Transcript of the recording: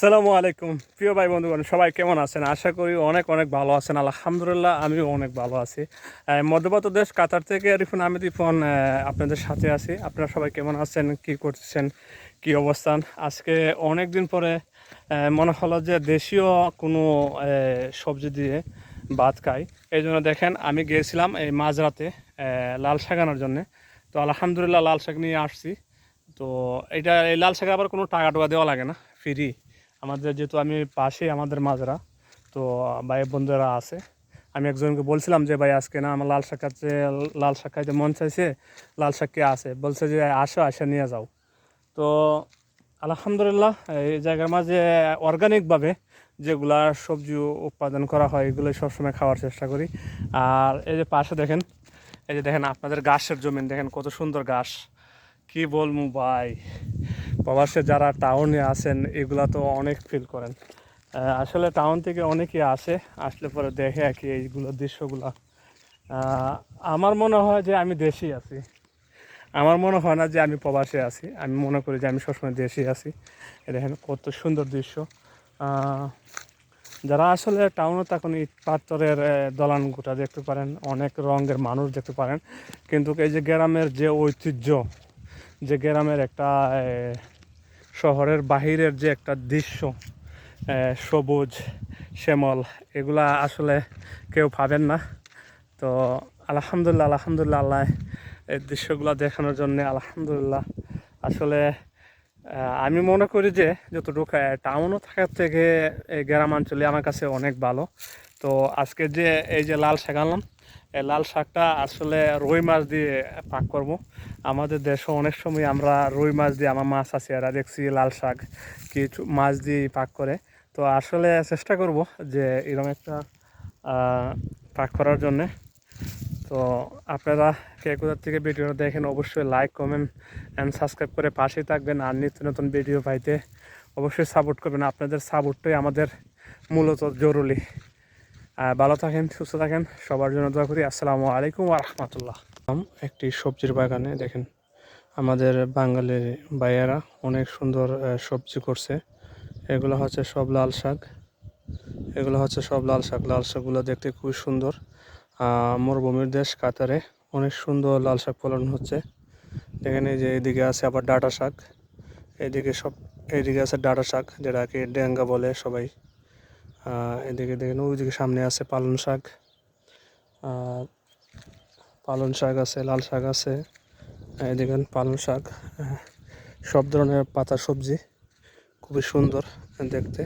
সালামু আলাইকুম। প্রিয় ভাই বন্ধুগণ সবাই কেমন আছেন? আশা করি অনেক অনেক ভালো আছেন। আলহামদুলিল্লাহ আমিও অনেক ভালো আছি। আহ, দেশ কাতার থেকে রিফন ইফন আহ, আপনাদের সাথে আছি। আপনারা সবাই কেমন আছেন? কি করছেন কি অবস্থান? আজকে অনেক দিন পরে মনে হলো যে দেশীয় কোনো সবজি দিয়ে ভাত খাই। এই জন্য দেখেন আমি গিয়েছিলাম এই মাঝরাতে লাল শাক আনার জন্যে। তো আলহামদুলিল্লাহ লাল শাক নিয়ে আসছি। তো এটা এই লাল শাকে আবার কোনো টাকা টাকা দেওয়া লাগে না ফ্রি আমাদের যেহেতু আমি পাশে আমাদের মাজরা তো ভাই বন্ধুরা আছে। আমি একজনকে বলছিলাম যে, ভাই, আজকে না আমার লাল শাক খাচ্ছে লাল শাক খাইতে মন চাইছে, লাল শাক কে আছে? বলছে যে, আসো, আসে, নিয়ে যাও। তো আলহামদুলিল্লাহ, এই জায়গার মাঝে অর্গানিকভাবে যেগুলা সবজি উৎপাদন করা হয় এগুলো সবসময় খাওয়ার চেষ্টা করি। আর এই যে পাশে দেখেন, এই যে দেখেন আপনাদের ঘাসের জমিন, দেখেন কত সুন্দর ঘাস। কি বলব ভাই? প্রবাসে যারা টাউনে আছেন, এগুলা তো অনেক ফিল করেন। আসলে টাউন থেকে অনেকে আসে, আসলে পরে দেখে আর কি এইগুলো দৃশ্যগুলো। আমার মনে হয় যে আমি দেশেই আছি। আমার মনে হয় না যে আমি প্রবাসে আছি। আমি মনে করি যে আমি সবসময় দেশেই আছি। দেখেন কত সুন্দর দৃশ্য। যারা আসলে টাউনে তখন ইট পাথরের দলান গোটা দেখতে পারেন, অনেক রঙের মানুষ দেখতে পারেন। কিন্তু এই যে গ্রামের যে ঐতিহ্য যে গ্রামের একটা শহরের বাহিরের যে একটা দৃশ্য সবুজ, শ্যামল, এগুলা আসলে কেউ পাবেন না। তো আলহামদুলিল্লাহ আলহামদুলিল্লাহ আল্লাহ এই দৃশ্যগুলো দেখানোর জন্য আলহামদুলিল্লাহ। আসলে আমি মনে করি যে যতটুকু টাউনও থাকার থেকে এই গ্রামাঞ্চলে আমার কাছে অনেক ভালো। তো আজকে যে এই যে লাল এই লাল শাকটা আসলে রুই মাছ দিয়ে পাক করব। আমাদের দেশে অনেক সময় আমরা রুই মাছ দিয়ে, আমার মাছ আছে, এরা দেখছি লাল শাক, কিছু মাছ দিয়ে পাক করে। তো আসলে চেষ্টা করব যে এরকম একটা পাক করার জন্যে। তো আপনারা কে কোথার থেকে ভিডিওটা দেখেন, অবশ্যই লাইক কমেন্ট অ্যান্ড সাবস্ক্রাইব করে পাশেই থাকবেন। আর নিত্য নতুন ভিডিও পাইতে অবশ্যই সাপোর্ট করবেন। আপনাদের সাপোর্টটাই আমাদের মূলত জরুরি। ভালো থাকেন, সুস্থ থাকেন, সবার জন্য দোয়া করি। আসসালামু আলাইকুম রহমতুল্লাহ। একটি সবজির বাগানে দেখেন, আমাদের বাঙালির ভাইয়েরা অনেক সুন্দর সবজি করছে। এগুলো হচ্ছে সব লাল শাক। এগুলো হচ্ছে সব লাল শাক। লাল শাকগুলো দেখতে খুবই সুন্দর। মরুভূমির দেশ কাতারে অনেক সুন্দর লাল শাক ফলন হচ্ছে। দেখেন এই যে এদিকে আছে আবার ডাটা শাক। এদিকে সব, এদিকে আছে ডাটা শাক, যেটাকে ডেঙ্গা বলে সবাই। এদিকে দেখেন, ওইদিকে সামনে আছে পালন শাক। পালন শাক আছে, লাল শাক আছে। দেখেন পালন শাক সব ধরনের পাতা সবজি, খুবই সুন্দর দেখতে।